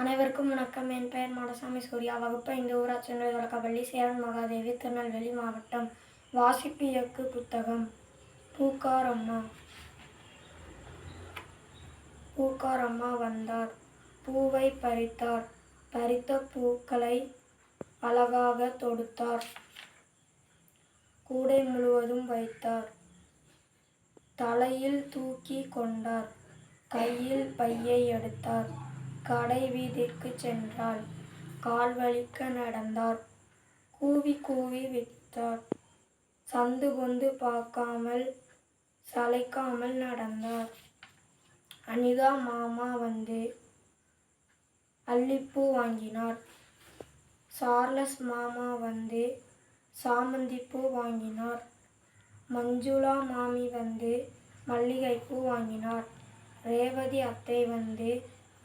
அனைவருக்கும் வணக்கம். என் பெயர் மாடசாமி சூர்யா. வகுப்பு ஐந்து ஊராட்சி ஒன்றிய தொடக்கப்பள்ளி சேரன் மகாதேவி திருநெல்வேலி மாவட்டம். வாசிப்பு இயக்கு புத்தகம். பூக்கார் அம்மா பூக்கார் அம்மா வந்தார். பூவை பறித்தார். பறித்த பூக்களை அழகாக தொடுத்தார். கூடை முழுவதும் வைத்தார். தலையில் தூக்கி கொண்டார். கையில் பையை எடுத்தார். கடை வீதிக்கு சென்றாள். கால் வலிக்க நடந்தார். கூவி கூவி விட்டார் சந்து பொந்து பார்க்காமல் சளைக்காமல் நடந்தார். அனிதா மாமா வந்து அல்லிப்பூ வாங்கினார். சார்லஸ் மாமா வந்து சாமந்திப்பூ வாங்கினார். மஞ்சுளா மாமி வந்து மல்லிகைப்பூ வாங்கினார். ரேவதி அத்தை வந்து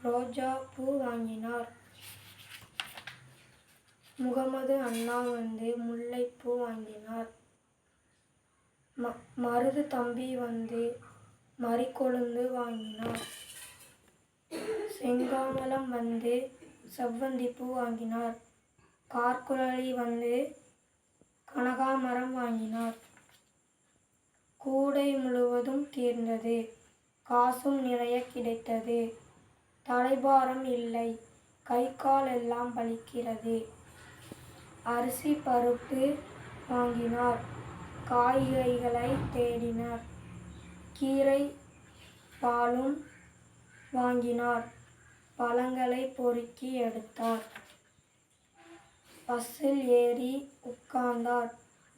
ரோஜா பூ வாங்கினார். முகமது அண்ணா வந்து முல்லைப்பூ வாங்கினார். ம மருது தம்பி வந்து மறிக்கொழுந்து வாங்கினார். செங்காமலம் வந்து செவ்வந்திப்பூ வாங்கினார். கார்குழலி வந்து கனகாமரம் வாங்கினார். கூடை முழுவதும் தீர்ந்தது. காசும் நிறைய கிடைத்தது. தலைபாரம் இல்லை. கை கால் எல்லாம் பலிக்கிறது அரிசி பருப்பு வாங்கினார். காய்கறிகளை தேடினார். கீரை பாலும் வாங்கினார். பழங்களை பொறுக்கி எடுத்தார். பஸ்ஸில் ஏறி உட்கார்ந்தார்.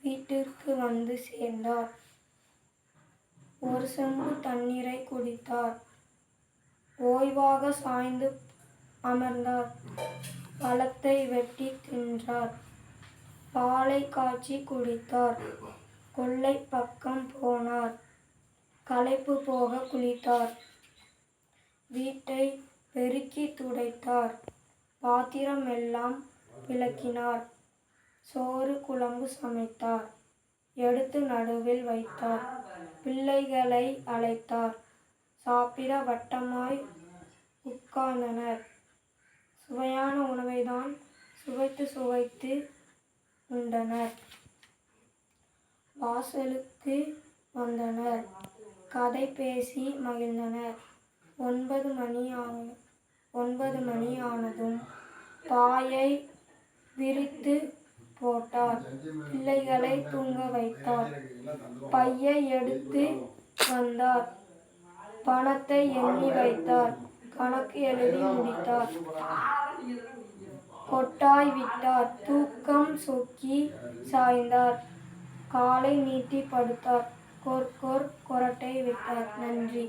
வீட்டிற்கு வந்து சேர்ந்தார். ஒரு செம்பு தண்ணீரை குடித்தார். ஓய்வாக சாய்ந்து அமர்ந்தார். பழத்தை வெட்டி தின்றார். பாலை காய்ச்சி குடித்தார். கொல்லை பக்கம் போனார். களைப்பு போக குளித்தார். வீட்டை பெருக்கி துடைத்தார். பாத்திரம் எல்லாம் விளக்கினார். சோறு குழம்பு சமைத்தார். எடுத்து நடுவில் வைத்தார். பிள்ளைகளை அழைத்தார். சாப்பிட வட்டமாய் உட்கார்ந்தனர். சுவையான உணவை தான் சுவைத்து சுவைத்து உண்டனர். வாசலுக்கு வந்தனர். கதை பேசி மகிழ்ந்தனர். ஒன்பது மணி ஆன ஒன்பது மணி ஆனதும் பாயை விரித்து போட்டார். பிள்ளைகளை தூங்க வைத்தார். பையை எடுத்து வந்தார். பணத்தை எண்ணி வைத்தார். கணக்கு எழுதி முடித்தார். கொட்டாய் விட்டார். தூக்கம் சொக்கி சாய்ந்தார். காலை நீட்டி படுத்தார். கொர் கொர் கொரட்டை விட்டார். நன்றி.